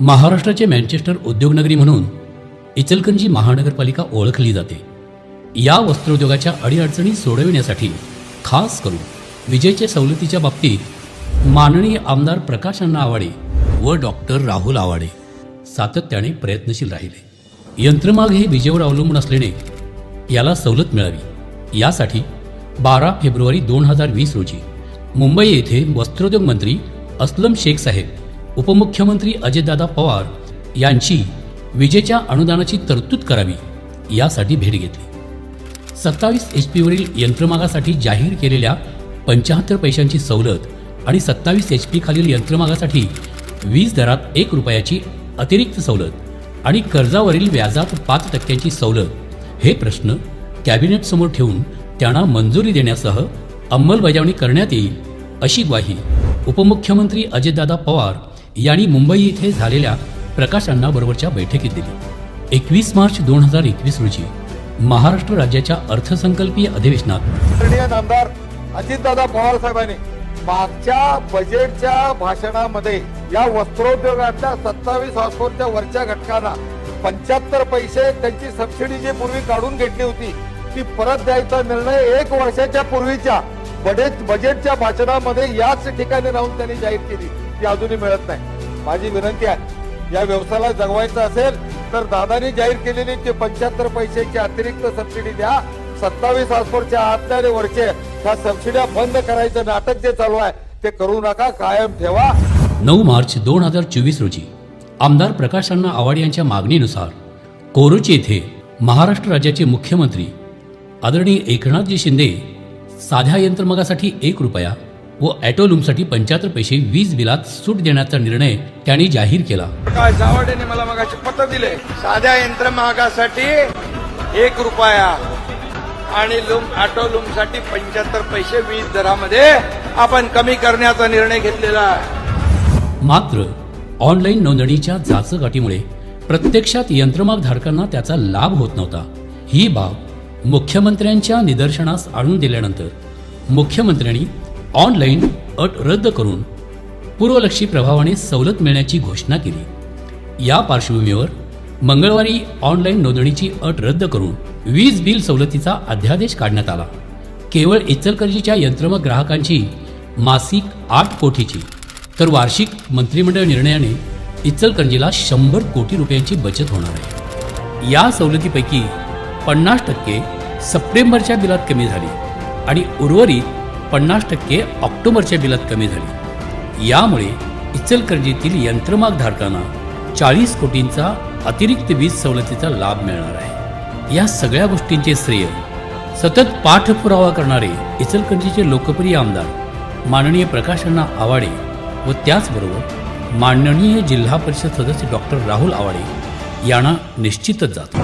महाराष्ट्राचे मँचेस्टर उद्योगनगरी म्हणून इचलकरंजी महानगरपालिका ओळखली जाते. या वस्त्रोद्योगाच्या अडीअडचणी सोडविण्यासाठी खास करून विजेच्या सवलतीच्या बाबतीत माननीय आमदार प्रकाश अण्णा आवाडे व डॉक्टर राहुल आवाडे सातत्याने प्रयत्नशील राहिले. यंत्रमाग हे विजेवर अवलंबून असल्याने याला सवलत मिळावी. यासाठी बारा फेब्रुवारी दोन हजार वीस रोजी मुंबई येथे वस्त्रोद्योग मंत्री अस्लम शेख साहेब उपमुख्यमंत्री अजितदादा पवार यांची विजेच्या अनुदानाची तरतूद करावी यासाठी भेट घेतली. सत्तावीस एच पीवरील यंत्रमागासाठी जाहीर केलेल्या पंच्याहत्तर पैशांची सवलत आणि सत्तावीस एच पी खालील यंत्रमागासाठी वीज दरात एक रुपयाची अतिरिक्त सवलत आणि कर्जावरील व्याजात पाच टक्क्यांची सवलत हे प्रश्न कॅबिनेटसमोर ठेवून त्यांना मंजुरी देण्यासह अंमलबजावणी करण्यात येईल अशी ग्वाही उपमुख्यमंत्री अजितदादा पवार यांनी मुंबई येथे झालेल्या प्रकाश अण्णाबरोबरच्या बैठकीत दिली. एकवीस मार्च दोन हजार एकवीस रोजी महाराष्ट्र राज्याच्या अर्थसंकल्पीय अधिवेशनात आमदार नामदार अजितदादा पवार साहेबांनी मागच्या बजेटच्या भाषणामध्ये या वस्त्रोद्योगातल्या सत्तावीस हॉस्पोर्टच्या वरच्या घटकांना पंच्याहत्तर पैसे त्यांची सबसिडी जी पूर्वी काढून घेतली होती ती परत द्यायचा निर्णय एक वर्षाच्या पूर्वीच्या बजेट बजेटच्या भाषणामध्ये याच ठिकाणी राहून त्यांनी जाहीर केली. ती अजूनही मिळत नाही. माझी विनंती आहे या व्यवसायाला जगवायचं असेल तर दादानी जाहीर केलेली ते पंच्याहत्तर पैशाची अतिरिक्त सबसिडी द्या सत्तावीस हॉस्पोर्टच्या आतल्या वरचे ह्या सबसिड्या बंद करायचं नाटक जे चालू आहे ते करू नका कायम ठेवा. नऊ मार्च दोन हजार चोवीस रोजी आमदार प्रकाश अण्णा आवाड यांच्या मागणीनुसार कोरोची येथे महाराष्ट्र राज्याचे मुख्यमंत्री आदरणीय एकनाथजी शिंदे साध्या यंत्रमगासाठी एक रुपया व ॲटोलूमसाठी पंच्याहत्तर पैसे वीज बिलात सूट देण्याचा निर्णय त्यांनी जाहीर केला. प्रकाश जावडेने मला मगाशी पत्र दिले. साध्या यंत्रमागासाठी एक रुपया आणि लूम ऑटो लूमसाठी पंच्याहत्तर पैसे वीज दरामध्ये आपण कमी करण्याचा निर्णय घेतलेला आहे. मात्र ऑनलाईन नोंदणीच्या जाचगाठीमुळे प्रत्यक्षात यंत्रमाग धारकांना त्याचा लाभ होत नव्हता. ही बाब मुख्यमंत्र्यांच्या निदर्शनास आणून दिल्यानंतर मुख्यमंत्र्यांनी ऑनलाईन अट रद्द करून पूर्वलक्षी प्रभावाने सवलत मिळण्याची घोषणा केली. या पार्श्वभूमीवर मंगळवारी ऑनलाईन नोंदणीची अट रद्द करून वीज बिल सवलतीचा अध्यादेश काढण्यात आला. केवळ इचलकरंजीच्या यंत्रमग ग्राहकांची मासिक आठ कोटीची तर वार्षिक मंत्रिमंडळ निर्णयाने इचलकरंजीला शंभर कोटी रुपयांची बचत होणार आहे. या सवलतीपैकी पन्नास टक्के सप्टेंबरच्या बिलात कमी झाली आणि उर्वरित पन्नास टक्के ऑक्टोबरच्या बिलात कमी झाली. यामुळे इचलकरंजीतील यंत्रमाग धारकांना चाळीस कोटींचा अतिरिक्त वीज सवलतीचा लाभ मिळणार आहे. या सगळ्या गोष्टींचे श्रेय सतत पाठपुरावा करणारे इचलकरंजीचे लोकप्रिय आमदार माननीय प्रकाशांना आवाडे व त्याचबरोबर माननीय जिल्हा परिषद सदस्य डॉक्टर राहुल आवाडे यांना निश्चितच जातो.